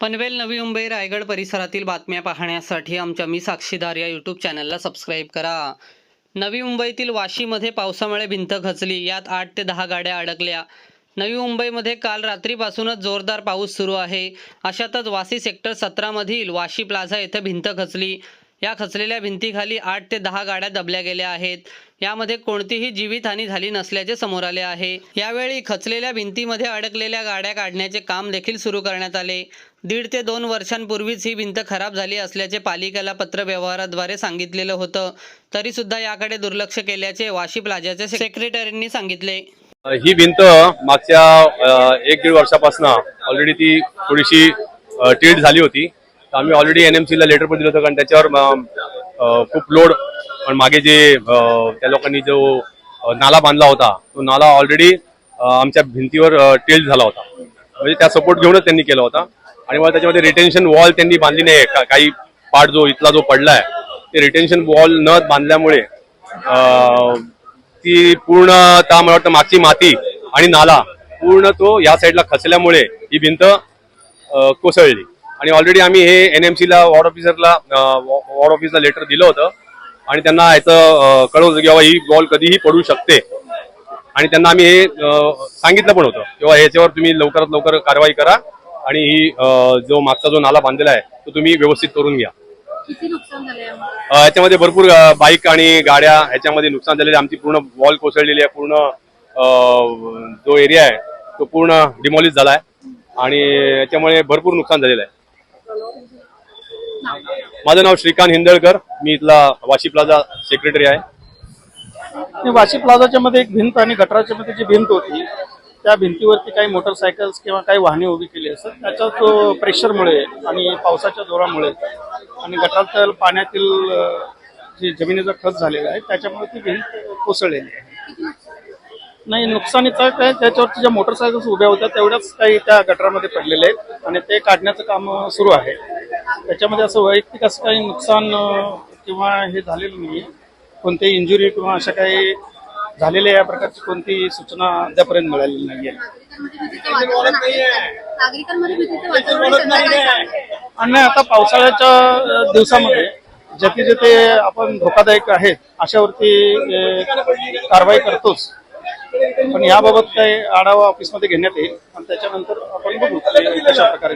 पनवेल नवी मुंबई रायगड परिसरातील बातम्या पाहण्यासाठी आमच्या मी साक्षीदार या यूट्यूब चॅनलला सबस्क्राईब करा. नवी मुंबईतील वाशीमध्ये पावसामुळे भिंत खचली यात आठ ते दहा गाड्या अडकल्या. नवी मुंबईमध्ये काल रात्रीपासूनच जोरदार पाऊस सुरू आहे. अशातच वाशी सेक्टर सतरामधील वाशी प्लाझा येथे भिंत खचली. या खचलेल्या भिंतीखाली आठ ते दहा गाड्या दबल्या गेल्या आहेत. यामध्ये कोणतीही जीवितहानी झाली नसल्याचे समोर आले आहे. यावेळी खचलेल्या भिंतीमध्ये अडकलेल्या गाड्या काढण्याचे काम देखील सुरू करण्यात आले. दीड ते दोन वर्षांपूर्वीच ही भिंत खराब झाली असल्याचे पालिकेला पत्रव्यवहाराद्वारे सांगितलेलं होतं. तरी सुद्धा याकडे दुर्लक्ष केल्याचे वाशी प्लाझाच्या सेक्रेटरींनी सांगितले. ही भिंत मागच्या एक दीड वर्षापासून ऑलरेडी ती थोडीशी टीड झाली होती. आम्ही ऑलरेडी एन एम सीला लेटर पण दिलं होतं कारण त्याच्यावर खूप लोड पण मागे जे त्या लोकांनी जो नाला बांधला होता तो नाला ऑलरेडी आमच्या भिंतीवर टिल्ट झाला होता. म्हणजे त्या सपोर्ट घेऊनच त्यांनी केला होता. आणि मला त्याच्यामध्ये रिटेन्शन वॉल त्यांनी बांधली नाही. का- काही पार्ट जो इथला जो पडलाय ते रिटेन्शन वॉल न बांधल्यामुळे ती पूर्ण त्या मला वाटतं मागची माती आणि नाला पूर्ण तो या साईडला खचल्यामुळे ही भिंत कोसळली. आणि ऑलरेडी आम्ही हे एन एम सीला वॉर्ड ऑफिसरला वॉर्ड ऑफिसला लेटर दिलं होतं. आणि त्यांना याचं कळवलं की बाबा ही बॉल कधीही पडू शकते. आणि त्यांना आम्ही हे सांगितलं पण होतं. किंवा ह्याच्यावर तुम्ही लवकरात लवकर कारवाई करा. आणि ही जो मागचा जो नाला बांधलेला आहे तो तुम्ही व्यवस्थित करून घ्या. किती नुकसान झालंय यामुळे? अ, याच्यामध्ये भरपूर बाईक आणि गाड्या ह्याच्यामध्ये नुकसान झालेले आमची पूर्ण वॉल कोसळलेली आहे. पूर्ण अ, जो एरिया आहे तो पूर्ण डिमॉलिश झाला आहे. आणि याच्यामुळे भरपूर नुकसान झालेलं आहे. माझं नाव श्रीकांत हिंदळकर. मी इथला वाशी प्लाझा सेक्रेटरी आहे. वाशी प्लाझाच्या मध्ये एक भिंत आणि गटाराच्या मध्ये जी भिंत होती त्या भिंतीवरती काही मोटरसायकल्स किंवा काही वाहने उभी केली असत त्याच्या तो प्रेशरमुळे आणि पावसाच्या जोरामुळे आणि गटारातील पाण्यातील जे जमिनीचा खत झालेला आहे त्याच्यामुळे ती भिंत कोसळलेली आहे. नाही नुकसानीचा काय? त्याच्यावरती ज्या मोटरसायकल्स उभ्या होत्या तेवढ्याच काही त्या गटारामध्ये पडलेले आहेत आणि ते काढण्याचं काम सुरू आहे. त्याच्यामध्ये असं वैयक्तिक असं काही नुकसान किंवा हे झालेलं नाही कोणतेही इंजुरी किंवा अशा काही झालेल्या या प्रकारची कोणतीही सूचना अद्यापर्यंत मिळालेली नाहीये? आणि आता पावसाळ्याच्या दिवसामध्ये जेथे जेथे आपण धोकादायक आहेत अशावरती कारवाई करतोच पण याबाबत काही आढावा ऑफिसमध्ये घेण्यात येईल आणि त्याच्यानंतर आपण बघू कशा प्रकारे.